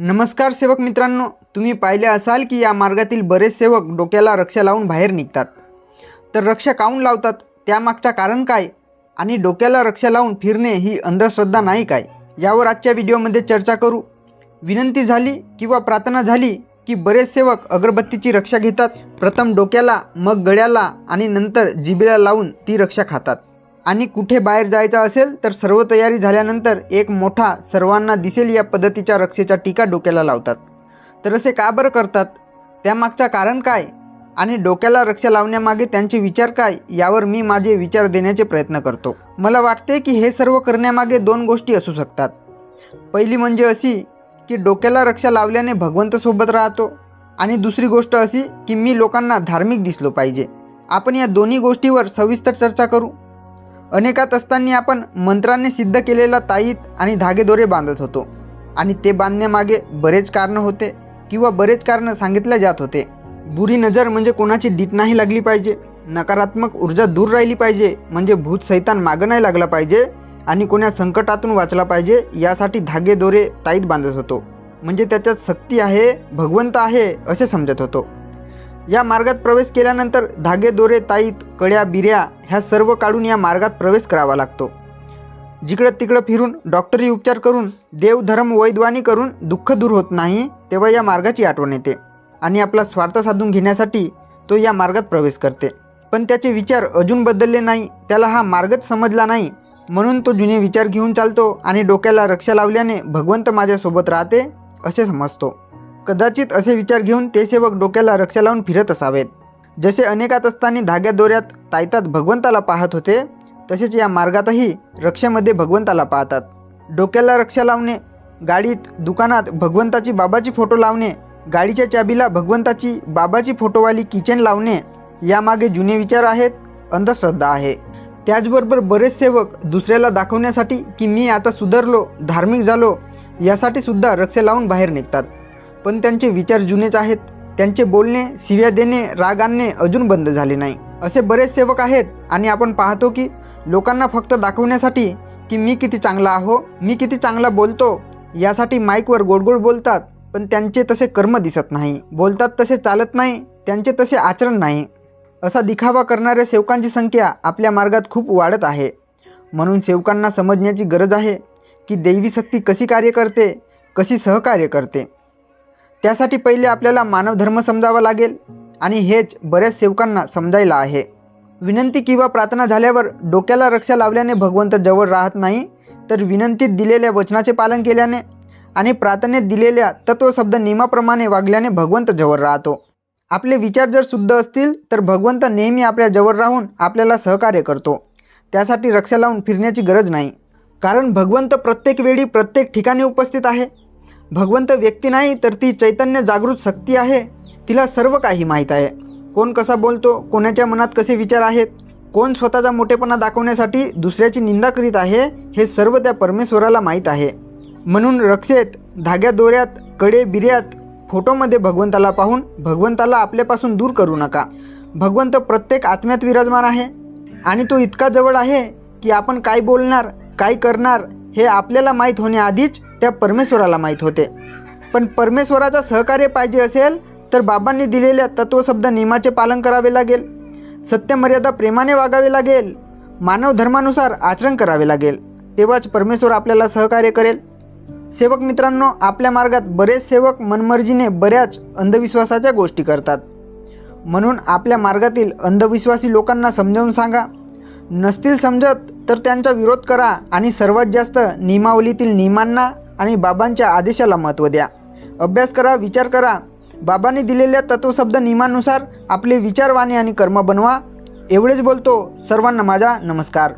नमस्कार सेवक मित्रांनो तुम्ही पाहिले असाल की या मार्गातील बरेच सेवक डोक्याला रक्षा लावून बाहेर निघतात. तर रक्षा काऊन लावतात? त्यामागचा कारण काय? आणि डोक्याला रक्षा लावून फिरणे ही अंधश्रद्धा नाही काय? यावर आजच्या व्हिडिओमध्ये चर्चा करू. विनंती झाली किंवा प्रार्थना झाली की बरेच सेवक अगरबत्तीची रक्षा घेतात प्रथम डोक्याला मग गळ्याला आणि नंतर जिभेला लावून ती रक्षा खातात. आणि कुठे बाहेर जायचं असेल तर सर्व तयारी झाल्यानंतर एक मोठा सर्वांना दिसेल या पद्धतीच्या रक्षेचा टीका डोक्याला लावतात. तर असे का बरं करतात? त्यामागचा कारण काय? आणि डोक्याला रक्षा लावण्यामागे त्यांचे विचार काय? यावर मी माझे विचार देण्याचे प्रयत्न करतो. मला वाटते की हे सर्व करण्यामागे दोन गोष्टी असू शकतात. पहिली म्हणजे अशी की डोक्याला रक्षा लावल्याने भगवंत सोबत राहतो आणि दुसरी गोष्ट अशी की मी लोकांना धार्मिक दिसलो पाहिजे. आपण या दोन्ही गोष्टीवर सविस्तर चर्चा करू. अनेकात असताना आपण मंत्राने सिद्ध केलेला ताईत आणि धागेदोरे बांधत होतो. आणि ते बांधण्यामागे बरेच कारणं होते किंवा बरेच कारणं सांगितले जात होते. बुरी नजर म्हणजे कोणाची डीट नाही लागली पाहिजे नकारात्मक ऊर्जा दूर राहिली पाहिजे म्हणजे भूत सैतान मागं नाही लागला पाहिजे आणि कोण्या संकटातून वाचला पाहिजे यासाठी धागेदोरे ताईत बांधत होतो. म्हणजे त्याच्यात शक्ती आहे भगवंत आहे असे समजत होतो. या मार्गात प्रवेश केल्यानंतर धागे दोरे ताईत कड्या बिऱ्या ह्या सर्व काढून या मार्गात प्रवेश करावा लागतो. जिकडं तिकडं फिरून डॉक्टरी उपचार करून देवधर्म वैद्वानी करून दुःख दूर होत नाही तेव्हा या मार्गाची आठवण येते आणि आपला स्वार्थ साधून घेण्यासाठी तो या मार्गात प्रवेश करते. पण त्याचे विचार अजून बदलले नाही त्याला हा मार्गच समजला नाही म्हणून तो जुने विचार घेऊन चालतो आणि डोक्याला रक्षा लावल्याने भगवंत माझ्यासोबत राहते असे समजतो. कदाचित असे विचार घेऊन ते सेवक डोक्याला रक्षा लावून फिरत असावेत. जसे अनेकात असताना धाग्या दोऱ्यात तायतात भगवंताला पाहत होते तसेच या मार्गातही रक्षेमध्ये भगवंताला पाहतात. डोक्याला रक्षा लावणे गाडीत दुकानात भगवंताची बाबाची फोटो लावणे गाडीच्या चाबीला भगवंताची बाबाची फोटोवाली किचन लावणे यामागे जुने विचार आहेत अंधश्रद्धा आहे. त्याचबरोबर बरेच सेवक दुसऱ्याला दाखवण्यासाठी की मी आता सुधारलो धार्मिक झालो यासाठी सुद्धा रक्षे लावून बाहेर निघतात. पण त्यांचे विचार जुनेच आहेत. त्यांचे बोलणे शिव्या देणे राग आणणे अजून बंद झाले नाही. असे बरेच सेवक आहेत आणि आपण पाहतो की लोकांना फक्त दाखवण्यासाठी की मी किती चांगला आहो मी किती चांगला बोलतो यासाठी माईकवर गोडगोड बोलतात पण त्यांचे तसे कर्म दिसत नाही. बोलतात तसे चालत नाही त्यांचे तसे आचरण नाही. असा दिखावा करणाऱ्या सेवकांची संख्या आपल्या मार्गात खूप वाढत आहे. म्हणून सेवकांना समजण्याची गरज आहे की दैवी शक्ती कशी कार्य करते कशी सहकार्य करते. त्यासाठी पहिले आपल्याला मानव धर्म समजावा लागेल आणि हेच बऱ्याच सेवकांना समजायला आहे. विनंती किंवा प्रार्थना झाल्यावर डोक्याला रक्षा लावल्याने भगवंत जवळ राहत नाही तर विनंतीत दिलेल्या वचनाचे पालन केल्याने आणि प्रार्थनेत दिलेल्या तत्वशब्द नियमाप्रमाणे वागल्याने भगवंत जवळ राहतो. आपले विचार जर शुद्ध असतील तर भगवंत नेहमी आपल्या जवळ राहून आपल्याला सहकार्य करतो. त्यासाठी रक्षा लावून फिरण्याची गरज नाही. कारण भगवंत प्रत्येक वेळी प्रत्येक ठिकाणी उपस्थित आहे. भगवंत व्यक्ती नाही तर ती चैतन्य जागृत शक्ती आहे. तिला सर्व काही माहीत आहे. कोण कसा बोलतो कोणाच्या मनात कसे विचार आहेत कोण स्वतःचा मोठेपणा दाखवण्यासाठी दुसऱ्याची निंदा करीत आहे हे सर्व त्या परमेश्वराला माहीत आहे. म्हणून रक्षेत धाग्या दोऱ्यात कडे बिर्यात फोटोमध्ये भगवंताला पाहून भगवंताला आपल्यापासून दूर करू नका. भगवंत प्रत्येक आत्म्यात विराजमान आहे. आणि तो इतका जवळ आहे की आपण काय बोलणार काय करणार हे आपल्याला माहीत होण्याआधीच त्या परमेश्वराला माहीत होते. पण परमेश्वराचं सहकार्य पाहिजे असेल तर बाबांनी दिलेल्या तत्वशब्द नियमाचे पालन करावे लागेल. सत्यमर्यादा प्रेमाने वागावे लागेल. मानव धर्मानुसार आचरण करावे लागेल. तेव्हाच परमेश्वर आपल्याला सहकार्य करेल. सेवक मित्रांनो आपल्या मार्गात बरेच सेवक मनमर्जीने बऱ्याच अंधविश्वासाच्या गोष्टी करतात. म्हणून आपल्या मार्गातील अंधविश्वासी लोकांना समजावून सांगा. नसतील समजत तर त्यांचा विरोध करा आणि सर्वात जास्त नियमावलीतील नियमांना आणि बाबांच्या आदेशाला महत्त्व द्या. अभ्यास करा विचार करा. बाबांनी दिलेल्या तत्वशब्द नियमानुसार आपले विचारवाणी आणि कर्म बनवा. एवढेच बोलतो. सर्वांना माझा नमस्कार.